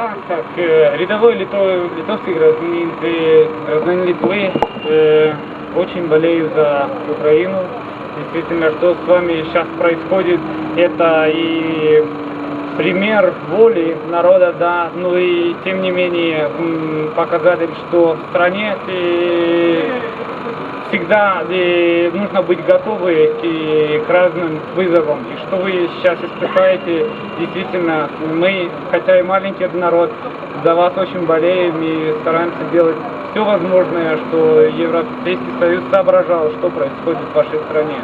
Я, как э, рядовой лито- литовский гражданин, э, гражданин Литвы, э, очень болею за Украину. Действительно, что с вами сейчас происходит, это и пример воли народа, да, ну и тем не менее показатель, что в стране э, всегда э, нужно быть готовы к, к разным вызовам. И что вы сейчас испытаете, действительно, мы, хотя и маленький народ, за вас очень болеем и стараемся делать все возможное, что Европейский Союз соображал, что происходит в вашей стране.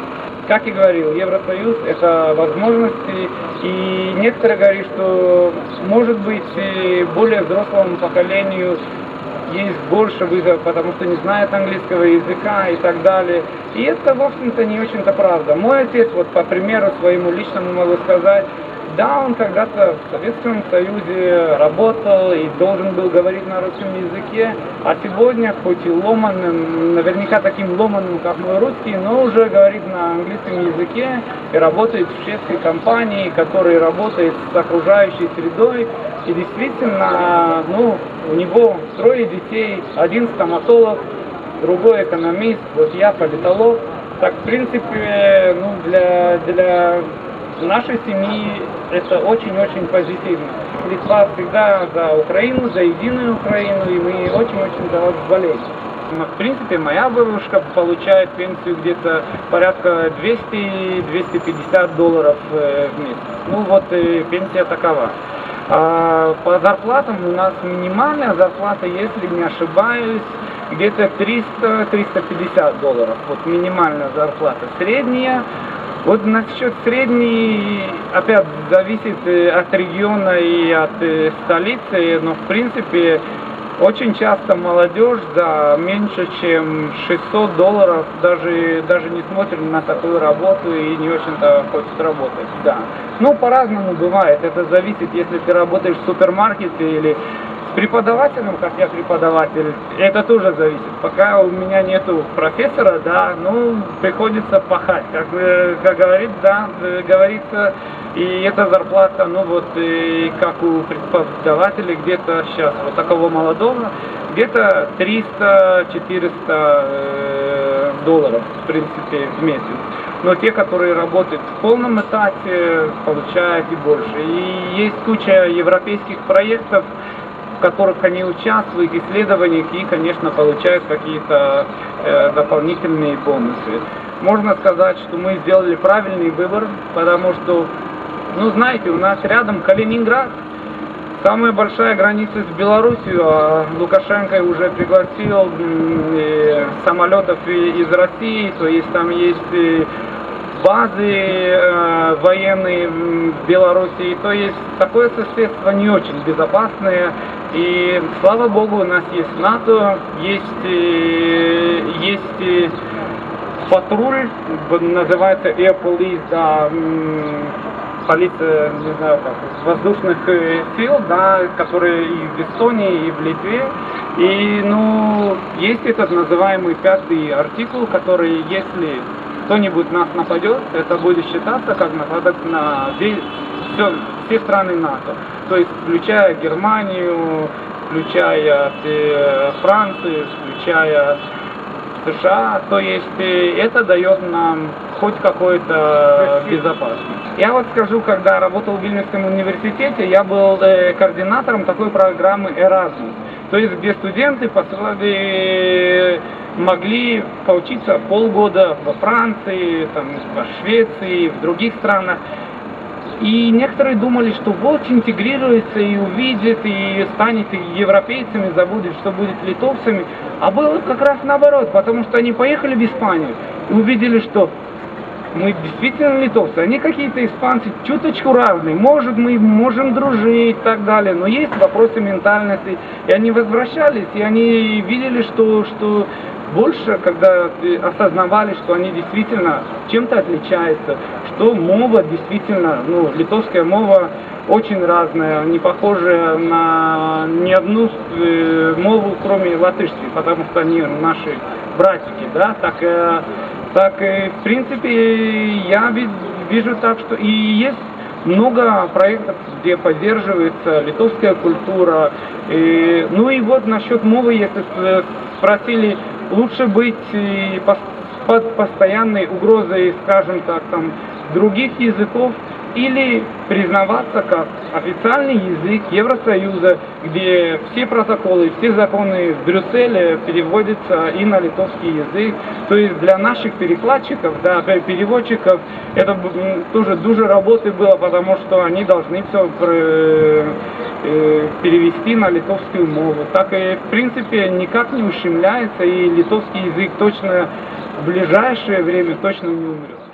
Как и говорил, Евросоюз – это возможности, и некоторые говорят, что, может быть, и более взрослому поколению есть больше вызовов, потому что не знает английского языка и так далее. И это, в общем-то, не очень-то правда. Мой отец, вот по примеру своему личному могу сказать, да, он когда-то в Советском Союзе работал и должен был говорить на русском языке, а сегодня, хоть и ломаным, наверняка таким ломаным, как мой русский, но уже говорит на английском языке и работает в шведской компании, которая работает с окружающей средой. И действительно, ну, у него трое детей, один стоматолог, другой экономист, вот я политолог. Так, в принципе, ну, для, для нашей семьи это очень-очень позитивно. Литва всегда за Украину, за единую Украину, и мы очень-очень за вас болеем. Ну, В принципе, моя бабушка получает пенсию где-то порядка 200-250 долларов э, в месяц. Ну вот э, пенсия такова. А по зарплатам у нас минимальная зарплата, если не ошибаюсь, где-то 300-350 долларов. Вот минимальная зарплата. Средняя вот насчет средней, опять зависит э, от региона и от э, столицы, но в принципе очень часто молодежь за меньше чем 600 долларов даже, даже не смотрит на такую работу и не очень-то хочет работать, да. Ну, по-разному бывает, это зависит, если ты работаешь в супермаркете или с преподавателем, как я преподаватель, это тоже зависит. Пока у меня нету профессора, да, ну, приходится пахать. Как, э, как говорит, да, э, говорится, и эта зарплата, ну вот, как у преподавателей где-то сейчас, вот такого молодого, где-то 300-400 э, долларов, в принципе, в месяц. Но те, которые работают в полном этате, получают и больше. И есть куча европейских проектов, в которых они участвуют, исследованиях и, конечно, получают какие-то э, дополнительные бонусы. Можно сказать, что мы сделали правильный выбор, потому что, ну, знаете, у нас рядом Калининград, самая большая граница с Белоруссией, а Лукашенко уже пригласил самолетов из России, то есть там есть базы э, военные в Белоруссии, то есть такое соседство не очень безопасное. И слава богу, у нас есть НАТО, есть, есть патруль, называется Air Police, да, м, полиция, не знаю как, воздушных э, сил, да, которые и в Эстонии, и в Литве. И, ну, есть этот называемый пятый артикул, который, если кто-нибудь нас нападет, это будет считаться как нападок на весь- все, все страны НАТО. То есть, включая Германию, включая э, Францию, включая США, то есть э, это дает нам хоть какую-то безопасность. Я вот скажу, когда работал в Вильнюсском университете, я был э, координатором такой программы Erasmus, то есть где студенты посылали, могли поучиться полгода во Франции, там, во Швеции, в других странах. И некоторые думали, что вот интегрируется и увидит, и станет европейцами, забудет, что будет литовцами. А было как раз наоборот, потому что они поехали в Испанию и увидели, что мы действительно литовцы, они какие-то испанцы чуточку разные. Может, мы можем дружить и так далее, но есть вопросы ментальности. И они возвращались, и они видели, что, что больше, когда осознавали, что они действительно чем-то отличаются, что мова действительно, ну, литовская мова очень разная, не похожая на ни одну э, мову, кроме латышской, потому что они наши братики, да, так, э, так э, в принципе, я ви- вижу так, что и есть много проектов, где поддерживается литовская культура. И, ну и вот насчет мовы, если с- спросили, лучше быть пос- под постоянной угрозой, скажем так, там, других языков, или признаваться как официальный язык Евросоюза, где все протоколы, все законы в Брюсселе переводятся и на литовский язык. То есть для наших перекладчиков, да, пе- переводчиков, это м, тоже дуже работы было, потому что они должны все перевести на литовскую мову. Так и в принципе никак не ущемляется, и литовский язык точно в ближайшее время точно не умрет.